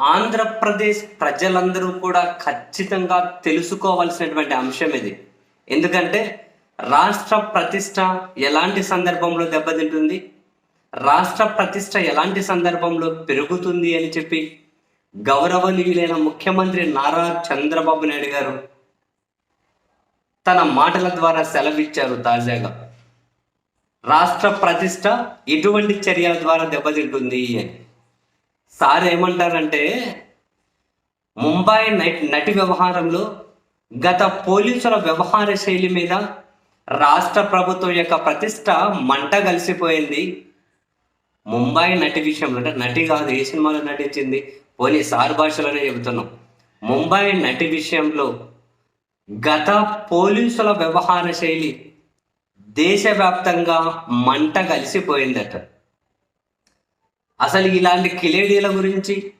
ఆంధ్రప్రదేశ్ ప్రజలందరూ కూడా ఖచ్చితంగా తెలుసుకోవాల్సినటువంటి అంశం ఇది. ఎందుకంటే రాష్ట్ర ప్రతిష్ట ఎలాంటి సందర్భంలో దెబ్బతింటుంది? రాష్ట్ర ప్రతిష్ట ఎలాంటి సందర్భంలో పెరుగుతుంది అని చెప్పి గౌరవనీయులైన ముఖ్యమంత్రి నారా చంద్రబాబు నాయుడు గారు తన మాటల ద్వారా సెలవిచ్చారు తాజాగా. రాష్ట్ర ప్రతిష్ట ఇటువంటి చర్యల ద్వారా దెబ్బతింటుంది అని. సార్ ఏమంటారంటే ముంబై నటి నటి వ్యవహారంలో గత పోలీసుల వ్యవహార శైలి మీద రాష్ట్ర ప్రభుత్వం యొక్క ప్రతిష్ట మంట కలిసిపోయింది. ముంబై నటి విషయంలో అంటే నటి కాదు ఏ సినిమాలో నటించింది పోనీ సార్ భాషలోనే చెబుతున్నాం. ముంబై నటి విషయంలో గత పోలీసుల వ్యవహార శైలి దేశవ్యాప్తంగా మంట కలిసిపోయిందట. అసలు ఇలాంటి కిలేడీల గురించి?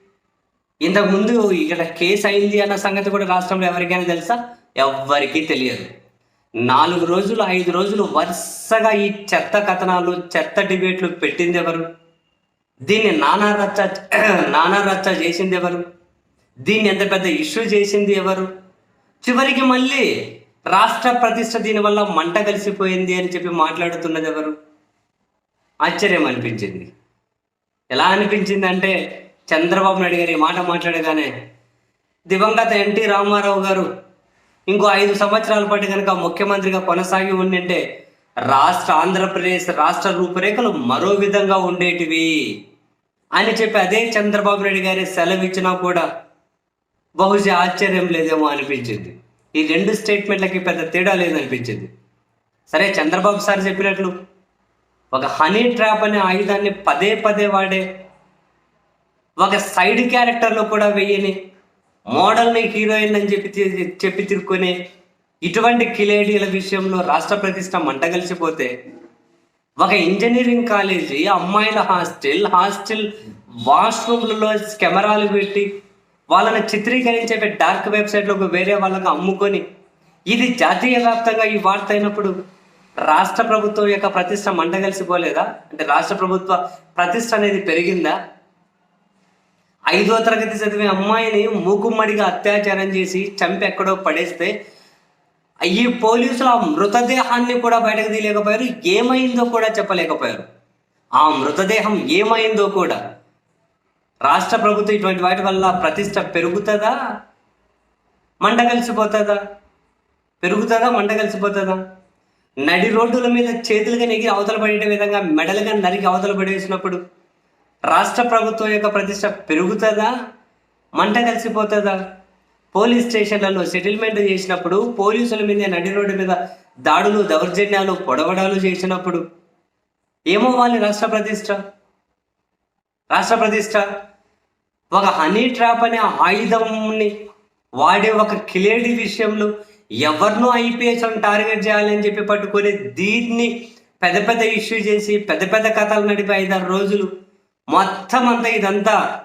ఇంతకు ముందు ఇక్కడ కేసు అయింది అన్న సంగతి కూడా రాష్ట్రంలో ఎవరికైనా తెలుసా? ఎవ్వరికీ తెలియదు. నాలుగు రోజులు ఐదు రోజులు వరుసగా ఈ చెత్త కథనాలు చెత్త డిబేట్లు పెట్టింది ఎవరు? దీన్ని నానా రచ్చ నానా రచ్చ చేసింది ఎవరు? దీన్ని ఎంత పెద్ద ఇష్యూ చేసింది ఎవరు? చివరికి మళ్ళీ రాష్ట్ర ప్రతిష్ట దీనివల్ల మంట కలిసిపోయింది అని చెప్పి మాట్లాడుతున్నది ఎవరు? ఆశ్చర్యం అనిపించింది. ఎలా అనిపించింది అంటే చంద్రబాబు నాయుడు గారు ఈ మాట మాట్లాడగానే దివంగత ఎన్టీ రామారావు గారు ఇంకో ఐదు సంవత్సరాల పాటు కనుక ముఖ్యమంత్రిగా కొనసాగి ఉండింటే రాష్ట్ర ఆంధ్రప్రదేశ్ రాష్ట్ర రూపురేఖలు మరో విధంగా ఉండేటివి. అని చెప్పి అదే చంద్రబాబు నాయుడు గారి సెలవిచ్చినా కూడా బహుశా ఆశ్చర్యం లేదేమో అనిపించింది. ఈ రెండు స్టేట్మెంట్లకి పెద్ద తేడా లేదనిపించింది. సరే చంద్రబాబు సార్ చెప్పినట్లు ఒక హనీ ట్రాప్ అనే ఆయుధాన్ని పదే పదే వాడే. ఒక సైడ్ క్యారెక్టర్లో కూడా వెయ్యని మోడల్ని హీరోయిన్ అని చెప్పి చెప్పి తిరుక్కునే ఇటువంటి కిలేడీల విషయంలో రాష్ట్ర ప్రతిష్ట మంటగలిసిపోతే ఒక ఇంజనీరింగ్ కాలేజీ అమ్మాయిల హాస్టల్ హాస్టల్ వాష్రూమ్లలో కెమెరాలు పెట్టి వాళ్ళని చిత్రీకరించే డార్క్ వెబ్సైట్లకు వేరే వాళ్ళకి అమ్ముకొని ఇది జాతీయ వ్యాప్తంగా ఈ వార్త అయినప్పుడు రాష్ట్ర ప్రభుత్వం యొక్క ప్రతిష్ట మండగలిసిపోలేదా అంటే రాష్ట్ర ప్రభుత్వ ప్రతిష్ట అనేది పెరిగిందా? ఐదో తరగతి చదివే అమ్మాయిని మూకుమ్మడిగా అత్యాచారం చేసి చంపి ఎక్కడో పడేస్తే ఈ పోలీసులు ఆ మృతదేహాన్ని కూడా బయటకు తీయలేకపోయారు. ఏమైందో కూడా చెప్పలేకపోయారు. ఆ మృతదేహం ఏమైందో కూడా రాష్ట్ర ప్రభుత్వం ఇటువంటి వాటి వల్ల ప్రతిష్ట పెరుగుతుందా? మంట కలిసిపోతుందా? పెరుగుతుందా? మంట కలిసిపోతుందా? నడి రోడ్డుల మీద చేతులుగా నెగి అవతల పడే విధంగా మెడలుగా నరికి అవతల పడేసినప్పుడు రాష్ట్ర ప్రభుత్వం యొక్క ప్రతిష్ట పెరుగుతుందా? మంట కలిసిపోతుందా? పోలీస్ స్టేషన్లలో సెటిల్మెంట్ చేసినప్పుడు పోలీసుల మీద నడి రోడ్డు మీద దాడులు దౌర్జన్యాలు పొడవడాలు చేసినప్పుడు ఏమో వాళ్ళ రాష్ట్ర ప్రతిష్ట? రాష్ట్ర ప్రతిష్ట? ఒక హనీ ట్రాప్ అనే ఆయుధంని వాడే ఒక కిలేడి విషయంలో ఎవరినో ఐపీఎస్ టార్గెట్ చేయాలని చెప్పి పట్టుకొని దీన్ని పెద్ద పెద్ద ఇష్యూ చేసి పెద్ద పెద్ద కథలు నడిపి ఐదారు రోజులు. మొత్తం అంతా ఇదంతా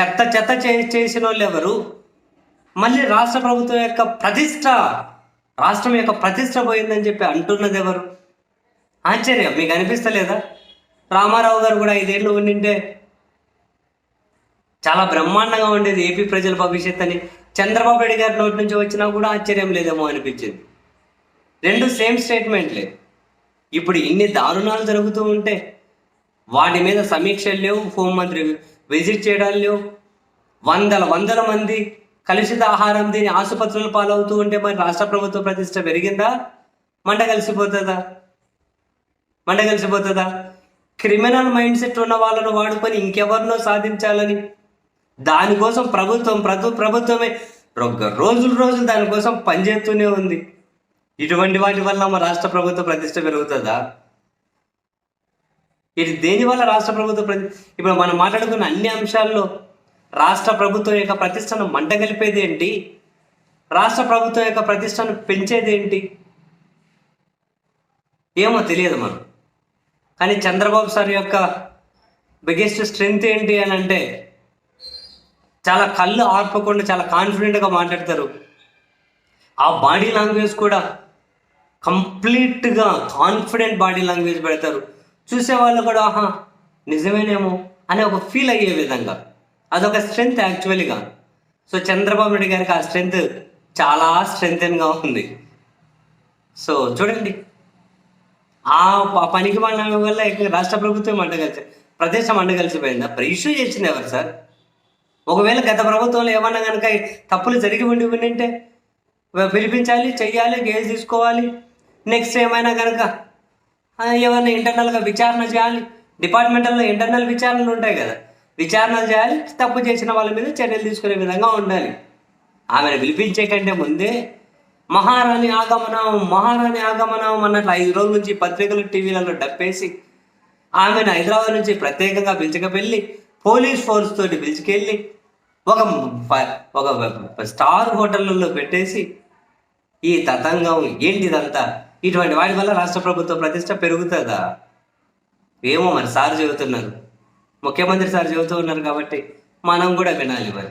చెత్త చెత్త చే చేసిన వాళ్ళు ఎవరు? మళ్ళీ రాష్ట్ర ప్రభుత్వం యొక్క ప్రతిష్ట రాష్ట్రం యొక్క ప్రతిష్ట పోయిందని చెప్పి అంటున్నది ఎవరు? ఆశ్చర్యం మీకు అనిపిస్తలేదా? రామారావు గారు కూడా ఐదేళ్ళు ఉండింటే చాలా బ్రహ్మాండంగా ఉండేది ఏపీ ప్రజల భవిష్యత్ అని చంద్రబాబు నాయుడు గారి నోటి నుంచి వచ్చినా కూడా ఆశ్చర్యం లేదేమో అనిపించింది. రెండు సేమ్ స్టేట్మెంట్లే ఇప్పుడు ఇన్ని దారుణాలు జరుగుతూ ఉంటే వాటి మీద సమీక్షలు లేవు హోంమంత్రి విజిట్ చేయడాలు లేవు. వందల వందల మంది కలుషిత ఆహారం తిని ఆసుపత్రులు పాలవుతూ ఉంటే మరి రాష్ట్ర ప్రభుత్వ ప్రతిష్ట పెరిగిందా? మంట కలిసిపోతుందా? మంట కలిసిపోతుందా? క్రిమినల్ మైండ్ సెట్ ఉన్న వాళ్ళను వాడుకొని ఇంకెవరినో సాధించాలని దానికోసం ప్రభుత్వం ప్రభు ప్రభుత్వమే రోజులు రోజులు దానికోసం పనిచేస్తూనే ఉంది. ఇటువంటి వాటి వల్ల మా రాష్ట్ర ప్రభుత్వ ప్రతిష్ట పెరుగుతుందా? ఇది దేని వల్ల రాష్ట్ర ప్రభుత్వ ప్రతి ఇప్పుడు మనం మాట్లాడుకున్న అన్ని అంశాల్లో రాష్ట్ర ప్రభుత్వం యొక్క ప్రతిష్టను మంటగలిపేది ఏంటి? రాష్ట్ర ప్రభుత్వం యొక్క ప్రతిష్టను పెంచేది ఏంటి? ఏమో తెలియదు మనం కానీ చంద్రబాబు సార్ యొక్క బిగ్గెస్ట్ స్ట్రెంగ్త్ ఏంటి అని అంటే చాలా కళ్ళు ఆర్పకుండా చాలా కాన్ఫిడెంట్గా మాట్లాడతారు. ఆ బాడీ లాంగ్వేజ్ కూడా కంప్లీట్గా కాన్ఫిడెంట్ బాడీ లాంగ్వేజ్ పెడతారు. చూసే వాళ్ళు కూడా ఆహా నిజమేనేమో అనే ఒక ఫీల్ అయ్యే విధంగా. అదొక స్ట్రెంగ్త్ యాక్చువల్గా సో చంద్రబాబు నాయుడు గారికి ఆ స్ట్రెంగ్త్ చాలా స్ట్రెంగ్తన్గా ఉంది. సో చూడండి. ఆ పనికి మన వల్ల రాష్ట్ర ప్రభుత్వం అండగలిసి ప్రదేశం అండగలిసిపోయిందా ఇష్యూ చేసింది ఎవరు సార్? ఒకవేళ గత ప్రభుత్వంలో ఏమన్నా కనుక తప్పులు జరిగి ఉండి ఉండింటే పిలిపించాలి చెయ్యాలి కేసు తీసుకోవాలి. నెక్స్ట్ ఏమైనా కనుక ఏమైనా ఇంటర్నల్గా విచారణ చేయాలి. డిపార్ట్మెంటల్లో ఇంటర్నల్ విచారణలు ఉంటాయి కదా. విచారణలు చేయాలి తప్పు చేసిన వాళ్ళ మీద చర్యలు తీసుకునే విధంగా ఉండాలి. ఆమెను పిలిపించే కంటే ముందే మహారాణి ఆగమనం మహారాణి ఆగమనం అన్నట్లు ఐదు రోజుల నుంచి పత్రికలు టీవీలలో డప్పేసి ఆమెను హైదరాబాద్ నుంచి ప్రత్యేకంగా పిలుచుకెళ్ళి పోలీస్ ఫోర్స్ తోటి పిలుచుకెళ్ళి ఒక ఒక స్టార్ హోటళ్ళలో పెట్టేసి ఈ తతంగం ఏంటిదంతా? ఇటువంటి వాటి వల్ల రాష్ట్ర ప్రభుత్వ ప్రతిష్ట పెరుగుతుందా? ఏమో మరి సార్ చెబుతున్నారు. ముఖ్యమంత్రి సార్ చెబుతూ ఉన్నారు కాబట్టి మనం కూడా వినాలి మరి.